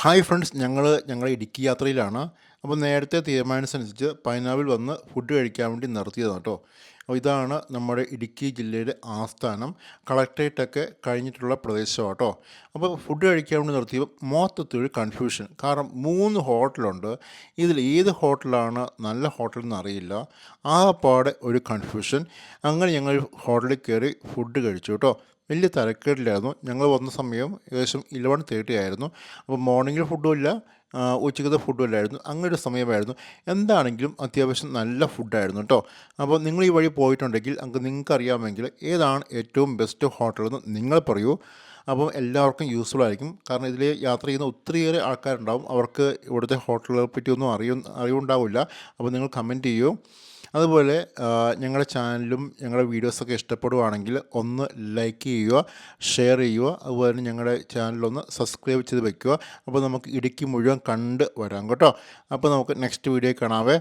Hi friends ഞങ്ങൾ ഞങ്ങളുടെ ഇടുക്കി യാത്രയിലാണ്. അപ്പോൾ നേരത്തെ തീരുമാനിച്ചനുസരിച്ച് പൈനാവിൽ വന്ന് ഫുഡ് കഴിക്കാൻ വേണ്ടി നിർത്തിയതാണ് കേട്ടോ അപ്പോൾ ഇതാണ് നമ്മുടെ ഇടുക്കി ജില്ലയുടെ ആസ്ഥാനം. കളക്ട്രേറ്റൊക്കെ കഴിഞ്ഞിട്ടുള്ള പ്രദേശമാണ് കേട്ടോ അപ്പോൾ ഫുഡ് കഴിക്കാൻ വേണ്ടി നിർത്തിയപ്പോൾ മൊത്തത്തിലൊരു കൺഫ്യൂഷൻ കാരണം മൂന്ന് ഹോട്ടലുണ്ട്. ഇതിൽ ഏത് ഹോട്ടലാണ് നല്ല ഹോട്ടൽ എന്ന് അറിയില്ല. ആ പാടെ ഒരു കൺഫ്യൂഷൻ അങ്ങനെ ഞങ്ങൾ ഹോട്ടലിൽ കയറി ഫുഡ് കഴിച്ചു കേട്ടോ വലിയ തിരക്കേടില്ലായിരുന്നു. ഞങ്ങൾ വന്ന സമയം ഏകദേശം ഇലവൻ തേർട്ടി ആയിരുന്നു. അപ്പോൾ മോർണിംഗിൽ ഫുഡും ഇല്ല. ഉച്ചക്കത്തെ ഫുഡും ഇല്ലായിരുന്നു. അങ്ങനെ ഒരു സമയമായിരുന്നു. എന്താണെങ്കിലും അത്യാവശ്യം നല്ല ഫുഡായിരുന്നു കേട്ടോ അപ്പോൾ നിങ്ങൾ ഈ വഴി പോയിട്ടുണ്ടെങ്കിൽ അങ്ങ് നിങ്ങൾക്ക് അറിയാമെങ്കിൽ ഏതാണ് ഏറ്റവും ബെസ്റ്റ് ഹോട്ടൽ എന്ന് നിങ്ങൾ പറയൂ. അപ്പം എല്ലാവർക്കും യൂസ്ഫുൾ ആയിരിക്കും. കാരണം ഇതിൽ യാത്ര ചെയ്യുന്ന ഒത്തിരിയേറെ ആൾക്കാരുണ്ടാവും. അവർക്ക് ഇവിടുത്തെ ഹോട്ടലുകളെ പറ്റിയൊന്നും അറിയും അറിവുണ്ടാവില്ല. അപ്പോൾ നിങ്ങൾ കമന്റ് ചെയ്യൂ. അതുപോലെ ഞങ്ങളുടെ ചാനലും ഞങ്ങളുടെ വീഡിയോസൊക്കെ ഇഷ്ടപ്പെടുവാണെങ്കിൽ ഒന്ന് ലൈക്ക് ചെയ്യുക ഷെയർ ചെയ്യുക അതുപോലെ തന്നെ ഞങ്ങളുടെ ചാനലൊന്ന് സബ്സ്ക്രൈബ് ചെയ്ത് വയ്ക്കുക അപ്പോൾ നമുക്ക് ഇടുക്കി മുഴുവൻ കണ്ട് വരാം കേട്ടോ. അപ്പോൾ നമുക്ക് നെക്സ്റ്റ് വീഡിയോ കാണാവേ.